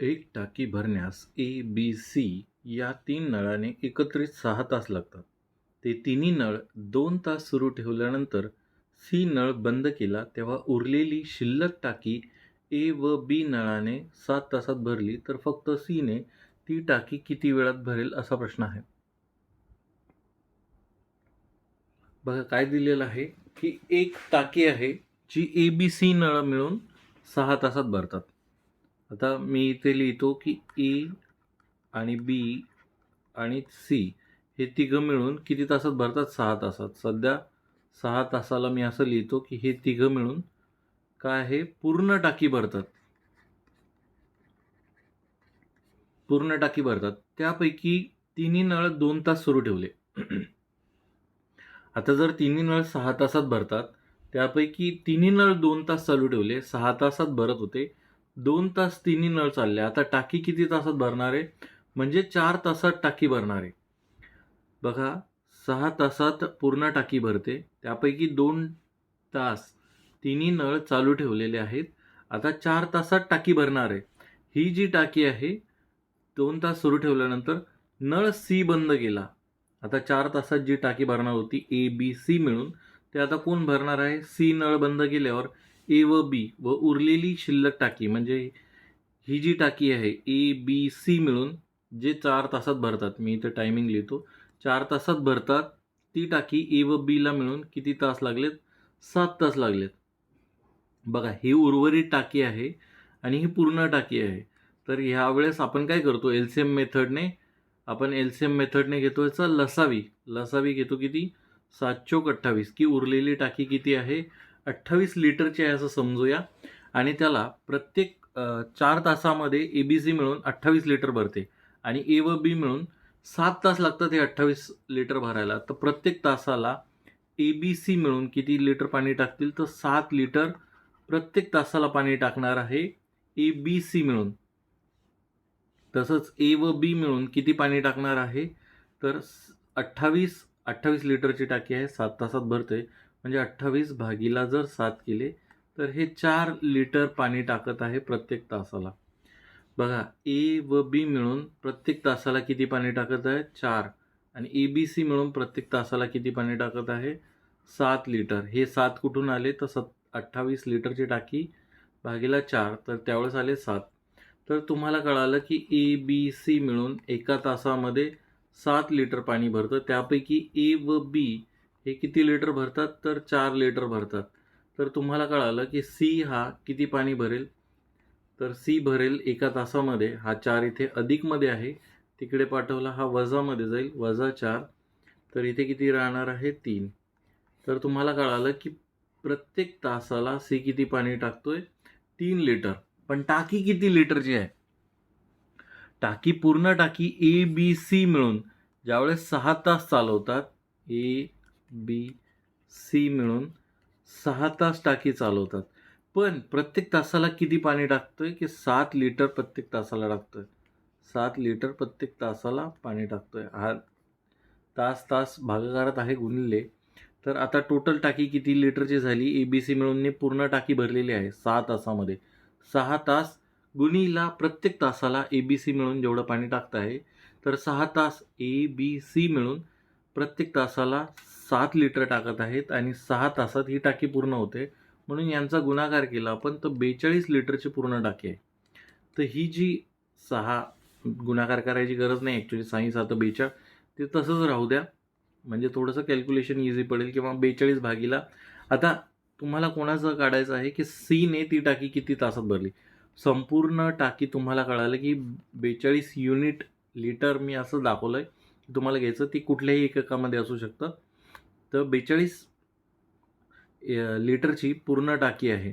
एक टाकी भरण्यास ए बी सी या तीन नळाने एकत्रित सहा तास लागतात. ते तिन्ही नळ दोन तास सुरू ठेवल्यानंतर सी नळ बंद केला तेव्हा उरलेली शिल्लक टाकी ए व बी नळाने सात तासात भरली तर फक्त सीने ती टाकी किती वेळात भरेल असा प्रश्न आहे. बघा काय दिलेलं आहे की एक टाकी आहे जी ए बी सी नळ मिळून सहा तासात भरतात. आता मी इथे लिहितो की ई आणि बी आणि सी हे तिघं मिळून किती तासात भरतात? सहा तासात. सध्या सहा तासाला मी असं लिहितो की हे तिघं मिळून काय हे पूर्ण टाकी भरतात. पूर्ण टाकी भरतात. त्यापैकी तिन्ही नळ दोन तास सुरू ठेवले. आता जर तिन्ही नळ सहा तासात भरतात त्यापैकी तिन्ही नळ दोन तास चालू ठेवले सहा तासात भरत होते दोन तास तिन्ही नळ चालले. आता टाकी किती तासात भरणार आहे? म्हणजे चार तासात टाकी भरणार आहे. बघा सहा तासात पूर्ण टाकी भरते. त्यापैकी दोन तास तिन्ही नळ चालू ठेवलेले आहेत. आता चार तासात टाकी भरणार आहे. ही जी टाकी आहे दोन तास सुरू ठेवल्यानंतर नळ सी बंद केला. आता चार तासात जी टाकी भरणार होती ए बी सी मिळून ते आता कोण भरणार आहे? सी नळ बंद केल्यावर ए व बी व उरलेली शिल्लक टाकी म्हणजे ही जी टाकी आहे ए बी सी मिळून जे चार तासात भरतात मी इथं टायमिंग लिहितो चार तासात भरतात ती टाकी ए व बीला मिळून किती तास लागलेत? सात तास लागलेत. बघा ही उर्वरित टाकी आहे आणि ही पूर्ण टाकी आहे. तर ह्यावेळेस आपण काय करतो? एल सी एम मेथडने आपण एल सी एम मेथडने घेतो याचा लसावी. लसावी घेतो किती? सात चोक अठ्ठावीस. की उरलेली टाकी किती आहे? अठ्ठावीस लिटरची आहे असं समजूया. आणि त्याला प्रत्येक चार तासामध्ये ए बी सी मिळून अठ्ठावीस लिटर भरते. आणि ए व बी मिळून सात तास लागतात हे अठ्ठावीस लिटर भरायला. तर प्रत्येक तासाला ए बी सी मिळून किती लिटर पाणी टाकतील? तर सात लिटर प्रत्येक तासाला पाणी टाकणार आहे ए बी सी मिळून. तसंच ए व बी मिळून किती पाणी टाकणार आहे? तर अठ्ठावीस अठ्ठावीस लिटरची टाकी आहे सात तासात भरते. म्हणजे अठ्ठावीस भागीला जर सात केले तर हे चार लिटर पाणी टाकत आहे प्रत्येक तासाला. बघा ए व बी मिळून प्रत्येक तासाला किती पाणी टाकत आहे? चार. आणि ए बी सी मिळून प्रत्येक तासाला किती पाणी टाकत आहे? सात लिटर. हे सात कुठून आले? तर सत अठ्ठावीस लिटरची टाकी भागीला चार तर त्यावेळेस आले सात. तर तुम्हाला कळालं की ए बी सी मिळून एका तासामध्ये सात लिटर पाणी भरतं. त्यापैकी ए व बी हे किती लिटर भरतात? तर चार लिटर भरतात. तर तुम्हाला कळालं की सी हा किती पाणी भरेल? तर सी भरेल एका तासामध्ये. हा चार इथे अधिकमध्ये आहे. तिकडे पाठवला हा वजामध्ये जाईल. वजा चार. तर इथे किती राहणार आहे? तीन. तर तुम्हाला कळालं की प्रत्येक तासाला सी किती पाणी टाकतोय? तीन लिटर पण टाकी किती लिटरची आहे? टाकी पूर्ण टाकी ए बी सी मिळून ज्यावेळेस सहा तास चालवतात ए बी सी मिळून सहा तास टाकी चालवतात. पण प्रत्येक तासाला किती पाणी टाकतो आहे की सात लिटर प्रत्येक तासाला टाकतो आहे सात लिटर प्रत्येक तासाला पाणी टाकतो आहे हा तास तास भागाकारात आहे गुणिले. तर आता टोटल टाकी किती लिटरची झाली? ए बी सी मिळून पूर्ण टाकी भरलेली आहे सहा तासामध्ये. सहा तास गुणीला प्रत्येक तासाला ए बी सी मिळून जेवढं पाणी टाकत आहे तर सहा तास ए बी सी मिळून प्रत्येक तासाला सात लिटर टाकत आहेत आणि सहा तासात ही टाकी पूर्ण होते. म्हणून यांचा गुणाकार केला. आपण तर बेचाळीस लिटरची पूर्ण टाकी आहे. तर ही जी सहा गुणाकार करायची गरज नाही. ॲक्च्युली साई सात बेचाळ ते तसंच राहू द्या. म्हणजे थोडंसं कॅल्क्युलेशन इझी पडेल किंवा बेचाळीस भागीला. आता तुम्हाला कोणाचं काढायचं आहे की सीने ती टाकी किती तासात भरली? संपूर्ण टाकी तुम्हाला कळालं की बेचाळीस युनिट लिटर मी असं दाखवलं आहे तुम्हाला घ्यायचं ती कुठल्याही एककामध्ये असू शकतं. तर बेचाळीस लिटरची पूर्ण टाकी आहे.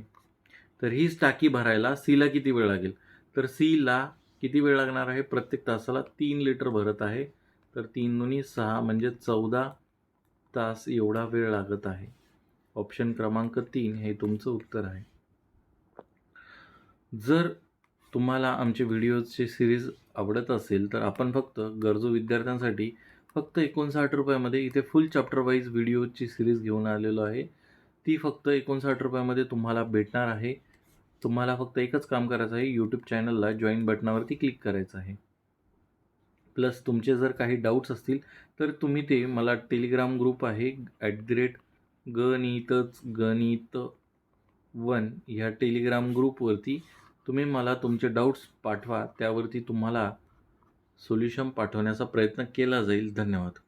तर हीच टाकी भरायला सीला किती वेळ लागेल? तर सीला किती वेळ लागणार आहे? प्रत्येक तासाला तीन लिटर भरत आहे. तर तीन दोन्ही सहा म्हणजे चौदा तास एवढा वेळ लागत आहे. ऑप्शन क्रमांक तीन हे तुमचं उत्तर आहे. जर तुम्हाला आमचे व्हिडिओजची सिरीज आवडत असेल तर आपण फक्त गरजू विद्यार्थ्यांसाठी फक्त एकोणसाठ रुपयामध्ये इथे फुल चॅप्टर वाईज व्हिडिओची सिरीज घेऊन आलेलो आहे. ती फक्त एकोणसाठ रुपयामध्ये तुम्हाला भेटणार आहे. तुम्हाला फक्त एकच काम करायचं आहे यूट्यूब चॅनलला जॉईन बटनावरती क्लिक करायचं आहे. प्लस तुमचे जर काही डाऊट्स असतील तर तुम्ही ते मला टेलिग्राम ग्रुप आहे ॲट द रेट गणितच गणित वन ह्या टेलिग्राम ग्रुपवरती तुम्ही मला तुमचे डाऊट्स पाठवा. त्यावरती तुम्हाला सोल्युशन पाठवण्याचा प्रयत्न केला जाईल. धन्यवाद.